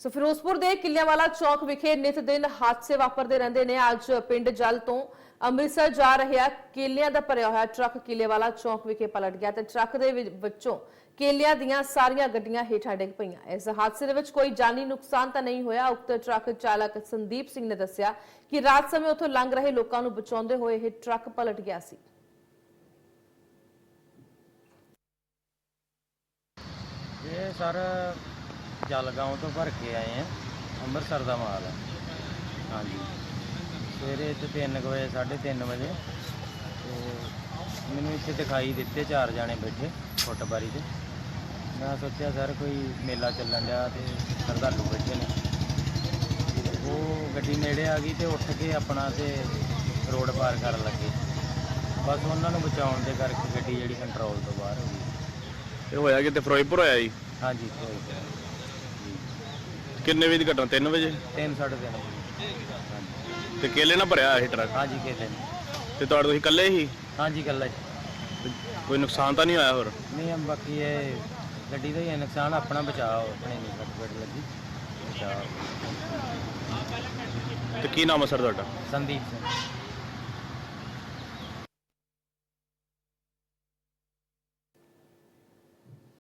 ਸੋ ਫਿਰੋਜ਼ਪੁਰ ਦੇ ਕਿੱਲਿਆਂਵਾਲਾ ਚੌਕ ਵਿਖੇ ਨਿਤ ਦਿਨ ਹਾਦਸੇ ਵਾਪਰਦੇ ਰਹਿੰਦੇ ਨੇ। ਅੱਜ ਪਿੰਡ ਜਲ ਤੋਂ ਅੰਮ੍ਰਿਤਸਰ ਜਾ ਰਿਹਾ ਕੇਲਿਆਂ ਦਾ ਭਰਿਆ ਹੋਇਆ ਟਰੱਕ ਕਿੱਲਿਆਂਵਾਲਾ ਚੌਕ ਵਿਖੇ ਪਲਟ ਗਿਆ ਤੇ ਟਰੱਕ ਦੇ ਵਿੱਚ- ਵਿੱਚੋਂ ਕੇਲਿਆਂ ਦੀਆਂ ਸਾਰੀਆਂ ਗੱਡੀਆਂ ਹੇਠਾਂ ਡਿੱਗ ਪਈਆਂ। ਇਸ ਹਾਦਸੇ ਦੇ ਵਿੱਚ ਕੋਈ ਜਾਨੀ ਨੁਕਸਾਨ ਤਾਂ ਨਹੀਂ ਹੋਇਆ। ਉਕਤ ਟਰੱਕ ਚਾਲਕ ਸੰਦੀਪ ਸਿੰਘ ਨੇ ਦੱਸਿਆ ਕਿ ਰਾਤ ਸਮੇਂ ਉੱਥੋਂ ਲੰਘ ਰਹੇ ਲੋਕਾਂ ਨੂੰ ਬਚਾਉਂਦੇ ਹੋਏ ਇਹ ਟਰੱਕ ਪਲਟ ਗਿਆ ਸੀ। ਇਹ ਸਰ ਜਲਗਾਉਂ ਤੋਂ ਭਰ ਕੇ ਆਏ ਆ। ਅੰਮ੍ਰਿਤਸਰ ਦਾ ਮਾਲ ਹੈ ਹਾਂਜੀ। ਸਵੇਰੇ ਇੱਥੇ 3 ਵਜੇ 3:30 ਵਜੇ। ਤੇ ਮੈਨੂੰ ਇੱਥੇ ਦਿਖਾਈ ਦਿੱਤੇ ਚਾਰ ਜਾਣੇ ਬੈਠੇ ਫੁੱਟਬਾਰੀ ਤੇ। ਮੈਂ ਸੋਚਿਆ ਸਰ ਕੋਈ ਮੇਲਾ ਚੱਲਣ ਡਿਆ ਤੇ ਸ਼ਰਧਾਲੂ ਬੈਠੇ ਨੇ। ਉਹ ਗੱਡੀ ਨੇੜੇ ਆ ਗਈ ਤੇ ਉੱਠ ਕੇ ਆਪਣਾ ਤੇ ਰੋਡ ਪਾਰ ਕਰਨ ਲੱਗੇ। ਬਸ ਉਹਨਾਂ ਨੂੰ ਬਚਾਉਣ ਦੇ ਕਰਕੇ ਗੱਡੀ ਜਿਹੜੀ ਕੰਟਰੋਲ ਤੋਂ ਬਾਹਰ ਹੋ ਗਈ। ਇਹ ਹੋਇਆ ਕਿਤੇ? ਫਿਰੋਜ਼ਪੁਰ ਹੋਇਆ ਜੀ? ਹਾਂਜੀ ਕੋਈ ਕਿੰਨੇ ਵਜੇ ਦੀ ਘਟਨਾ? 3 ਵਜੇ? ਤਿੰਨ ਸਾਢੇ ਤਿੰਨ ਹਾਂਜੀ ਤੇ ਕੇਲੇ ਨਾਲ ਭਰਿਆ ਇਹ ਟਰੱਕ? ਹਾਂਜੀ ਕਿਤੇ ਤੇ ਤੁਹਾਡੇ ਤੁਸੀਂ ਇਕੱਲੇ ਹੀ ਹਾਂਜੀ ਕੱਲਾ ਤੇ ਕੋਈ ਨੁਕਸਾਨ ਤਾਂ ਨਹੀਂ ਹੋਇਆ ਹੋਰ? ਨਹੀਂ ਬਾਕੀ ਇਹ ਗੱਡੀ ਦਾ ਹੀ ਹੈ ਨੁਕਸਾਨ ਆਪਣਾ ਬਚਾਓ ਆਪਣੇ ਨਹੀਂ ਫਟ ਲੱਗੀ। ਬਚਾਓ। ਤੇ ਕੀ ਨਾਮ ਹੈ ਸਰ ਤੁਹਾਡਾ? ਸੰਦੀਪ ਸਿੰਘ।